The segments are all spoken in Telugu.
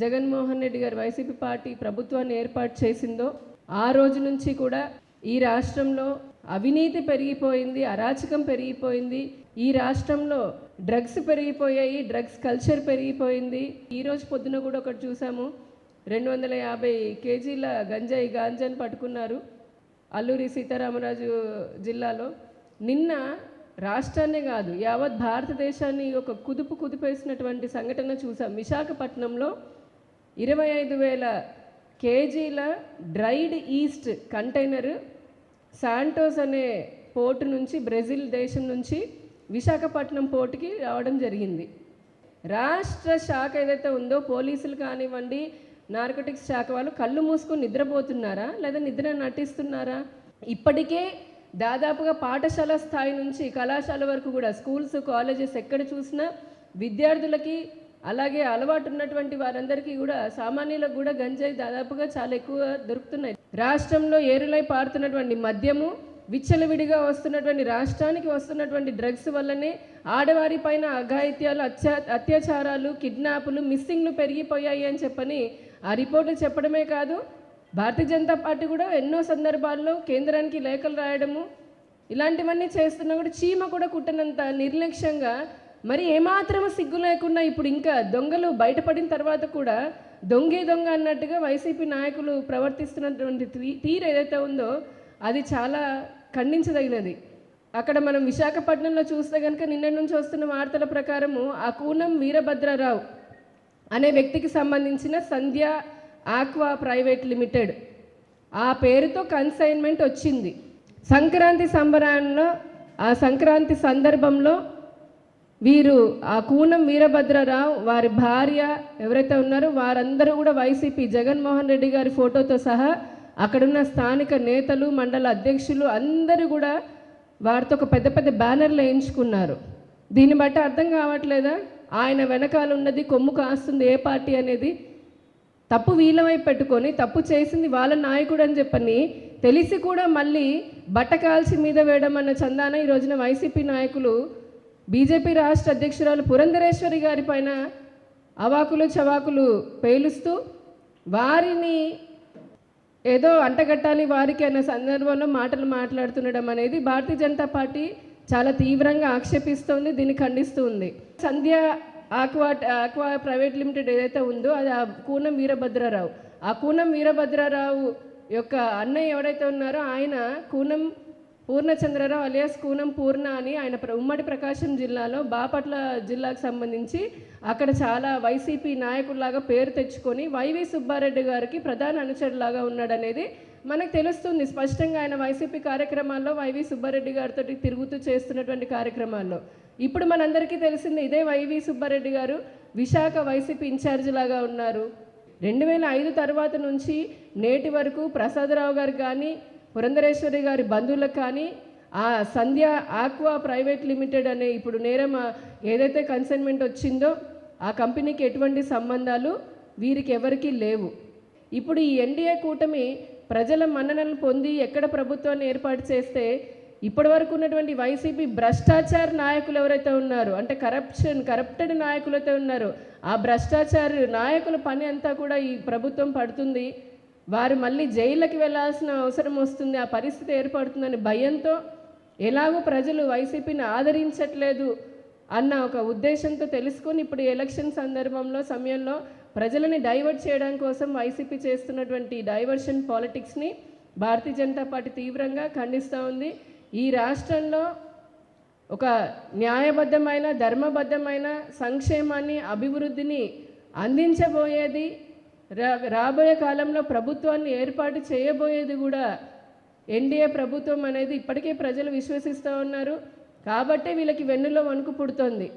జగన్మోహన్ రెడ్డి గారు వైసీపీ పార్టీ ప్రభుత్వాన్ని ఏర్పాటు చేసిందో ఆ రోజు నుంచి కూడా ఈ రాష్ట్రంలో అవినీతి పెరిగిపోయింది అరాచకం పెరిగిపోయింది. ఈ రాష్ట్రంలో డ్రగ్స్ పెరిగిపోయాయి డ్రగ్స్ కల్చర్ పెరిగిపోయింది. ఈ రోజు పొద్దున కూడా ఒకటి చూసాము. రెండు వందల యాభై కేజీల గంజాయి గాంజాని పట్టుకున్నారు అల్లూరి సీతారామరాజు జిల్లాలో. నిన్న రాష్ట్రాన్నే కాదు యావత్ భారతదేశాన్ని ఒక కుదుపు కుదిపేసినటువంటి సంఘటన చూసాం. విశాఖపట్నంలో ఇరవై ఐదు వేల కేజీల డ్రైడ్ ఈస్ట్ కంటైనరు శాంటోస్ అనే పోర్టు నుంచి బ్రెజిల్ దేశం నుంచి విశాఖపట్నం పోర్టుకి రావడం జరిగింది. రాష్ట్ర శాఖ ఏదైతే ఉందో పోలీసులు కానివ్వండి నార్కోటిక్స్ శాఖ వాళ్ళు కళ్ళు మూసుకొని నిద్రపోతున్నారా? లేదా నిద్ర నటిస్తున్నారా? ఇప్పటికే దాదాపుగా పాఠశాల స్థాయి నుంచి కళాశాల వరకు కూడా స్కూల్స్ కాలేజెస్ ఎక్కడ చూసినా విద్యార్థులకి అలాగే అలవాటు ఉన్నటువంటి వారందరికీ కూడా సామాన్యులకు కూడా గంజాయి దాదాపుగా చాలా ఎక్కువ దొరుకుతున్నాయి. రాష్ట్రంలో ఏరులై పారుతున్నటువంటి మద్యము విచ్చలవిడిగా వస్తున్నటువంటి రాష్ట్రానికి వస్తున్నటువంటి డ్రగ్స్ వల్లనే ఆడవారి పైన అఘాయిత్యాలు అత్యా అత్యాచారాలు కిడ్నాపులు మిస్సింగ్లు పెరిగిపోయాయి అని చెప్పని ఆ రిపోర్ట్లు చెప్పడమే కాదు భారతీయ జనతా పార్టీ కూడా ఎన్నో సందర్భాల్లో కేంద్రానికి లేఖలు రాయడము ఇలాంటివన్నీ చేస్తున్నా కూడా చీమ కూడా కుట్టనంత నిర్లక్ష్యంగా మరి ఏమాత్రం సిగ్గు లేకుండా ఇప్పుడు ఇంకా దొంగలు బయటపడిన తర్వాత కూడా దొంగే దొంగ అన్నట్టుగా వైసీపీ నాయకులు ప్రవర్తిస్తున్నటువంటి తీ- తీరు ఏదైతే ఉందో అది చాలా ఖండించదగినది. అక్కడ మనం విశాఖపట్నంలో చూస్తే కనుక నిన్న నుంచి వస్తున్న వార్తల ప్రకారము ఆ కూనం వీరభద్రరావు అనే వ్యక్తికి సంబంధించిన సంధ్య ఆక్వా ప్రైవేట్ లిమిటెడ్. ఆ పేరుతో కన్సైన్మెంట్ వచ్చింది. సంక్రాంతి సంబరాల్లో ఆ సంక్రాంతి సందర్భంలో వీరు ఆ కూనం వీరభద్రరావు వారి భార్య ఎవరైతే ఉన్నారో వారందరూ కూడా వైసీపీ జగన్మోహన్ రెడ్డి గారి ఫోటోతో సహా అక్కడున్న స్థానిక నేతలు మండల అధ్యక్షులు అందరూ కూడా వారితో ఒక పెద్ద పెద్ద బ్యానర్లు వేయించుకున్నారు. దీన్ని బట్టి అర్థం కావట్లేదా? ఆయన వెనకాల ఉన్నది కొమ్ము కాస్తుంది ఏ పార్టీ అనేది? తప్పు వీలమై పెట్టుకొని తప్పు చేసింది వాళ్ళ నాయకుడు అని చెప్పని తెలిసి కూడా మళ్ళీ బట్ట కాల్చి మీద వేయడం అన్న చందాన ఈ రోజున వైసీపీ నాయకులు బీజేపీ రాష్ట్ర అధ్యక్షురాలు పురంధరేశ్వరి గారి పైన అవాకులు చవాకులు పేలుస్తూ వారిని ఏదో అంటగట్టాలి వారికి అనే సందర్భంలో మాటలు మాట్లాడుతుండడం అనేది భారతీయ జనతా పార్టీ చాలా తీవ్రంగా ఆక్షేపిస్తోంది దీన్ని ఖండిస్తుంది. Sandhya aqua aqua private limited ఏదైతే ఉందో అది ఆ కూనం వీరభద్రరావు. ఆ కూనం వీరభద్రరావు యొక్క అన్నయ్య ఎవరైతే ఉన్నారో ఆయన కూనం పూర్ణచంద్రరావు అలియాస్ కూనం పూర్ణ అని ఆయన ప్ర- ఉమ్మడి ప్రకాశం జిల్లాలో బాపట్ల జిల్లాకు సంబంధించి అక్కడ చాలా వైసీపీ నాయకుల్లాగా పేరు తెచ్చుకొని వైవి సుబ్బారెడ్డి గారికి ప్రధాన అనుచరులాగా ఉన్నాడనేది మనకు తెలుస్తుంది. స్పష్టంగా ఆయన వైసీపీ కార్యక్రమాల్లో వైవి సుబ్బారెడ్డి గారితో తిరుగుతూ చేస్తున్నటువంటి కార్యక్రమాల్లో. ఇప్పుడు మనందరికీ తెలిసింది ఇదే వైవి సుబ్బారెడ్డి గారు విశాఖ వైసీపీ ఇన్ఛార్జ్ లాగా ఉన్నారు. రెండు వేల ఐదు తర్వాత నుంచి నేటి వరకు ప్రసాదరావు గారు కానీ పురంధరేశ్వరి గారి బంధువులకు కానీ ఆ సంధ్య ఆక్వా ప్రైవేట్ లిమిటెడ్ అనే ఇప్పుడు నేరం ఏదైతే కన్సైన్మెంట్ వచ్చిందో ఆ కంపెనీకి ఎటువంటి సంబంధాలు వీరికి ఎవరికీ లేవు. ఇప్పుడు ఈ ఎన్డీఏ కూటమి ప్రజల మన్ననలు పొంది ఎక్కడ ప్రభుత్వాన్ని ఏర్పాటు చేస్తే ఇప్పటి వరకు ఉన్నటువంటి వైసీపీ భ్రష్టాచార నాయకులు ఎవరైతే ఉన్నారో అంటే కరప్షన్ కరప్టెడ్ నాయకులైతే ఉన్నారో ఆ భ్రష్టాచార నాయకుల పని అంతా కూడా ఈ ప్రభుత్వం పడుతుంది. వారు మళ్ళీ జైళ్ళకి వెళ్ళాల్సిన అవసరం వస్తుంది ఆ పరిస్థితి ఏర్పడుతుందని భయంతో ఎలాగో ప్రజలు వైసీపీని ఆదరించట్లేదు అన్న ఒక ఉద్దేశంతో తెలుసుకొని ఇప్పుడు ఎలక్షన్ సందర్భంలో సమయంలో ప్రజలని డైవర్ట్ చేయడం కోసం వైసీపీ చేస్తున్నటువంటి డైవర్షన్ పాలిటిక్స్ని భారతీయ జనతా పార్టీ తీవ్రంగా ఖండిస్తూ ఉంది. ఈ రాష్ట్రంలో ఒక న్యాయబద్ధమైన ధర్మబద్ధమైన సంక్షేమాన్ని అభివృద్ధిని అందించబోయేది రా రాబోయే కాలంలో ప్రభుత్వాన్ని ఏర్పాటు చేయబోయేది కూడా ఎన్డీఏ ప్రభుత్వం అనేది ఇప్పటికే ప్రజలు విశ్వసిస్తూ ఉన్నారు. కాబట్టే వీళ్ళకి వెన్నులో వణుకు పుడుతోంది.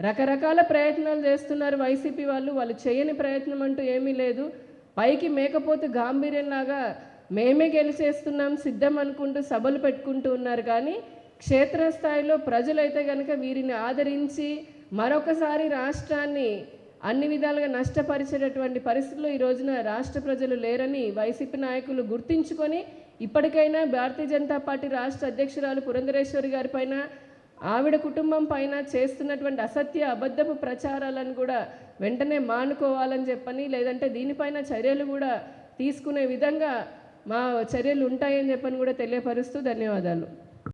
రకరకాల ప్రయత్నాలు చేస్తున్నారు వైసీపీ వాళ్ళు. వాళ్ళు చేయని ప్రయత్నం అంటూ ఏమీ లేదు. పైకి మేకపోతే గాంభీర్యంలాగా మేమే గెలిచేస్తున్నాం సిద్ధం అనుకుంటూ సభలు పెట్టుకుంటూ ఉన్నారు. కానీ క్షేత్రస్థాయిలో ప్రజలైతే కనుక వీరిని ఆదరించి మరొకసారి రాష్ట్రాన్ని అన్ని విధాలుగా నష్టపరిచేటటువంటి పరిస్థితుల్లో ఈ రోజున రాష్ట్ర ప్రజలు లేరని వైసీపీ నాయకులు గుర్తించుకొని ఇప్పటికైనా భారతీయ జనతా పార్టీ రాష్ట్ర అధ్యక్షురాలు పురంధరేశ్వరి గారి పైన ఆవిడ కుటుంబం పైన చేస్తున్నటువంటి అసత్య అబద్ధపు ప్రచారాలను కూడా వెంటనే మానుకోవాలని చెప్పని లేదంటే దీనిపైన చర్యలు కూడా తీసుకునే విధంగా మా చర్యలు ఉంటాయని చెప్పని కూడా తెలియపరుస్తూ ధన్యవాదాలు.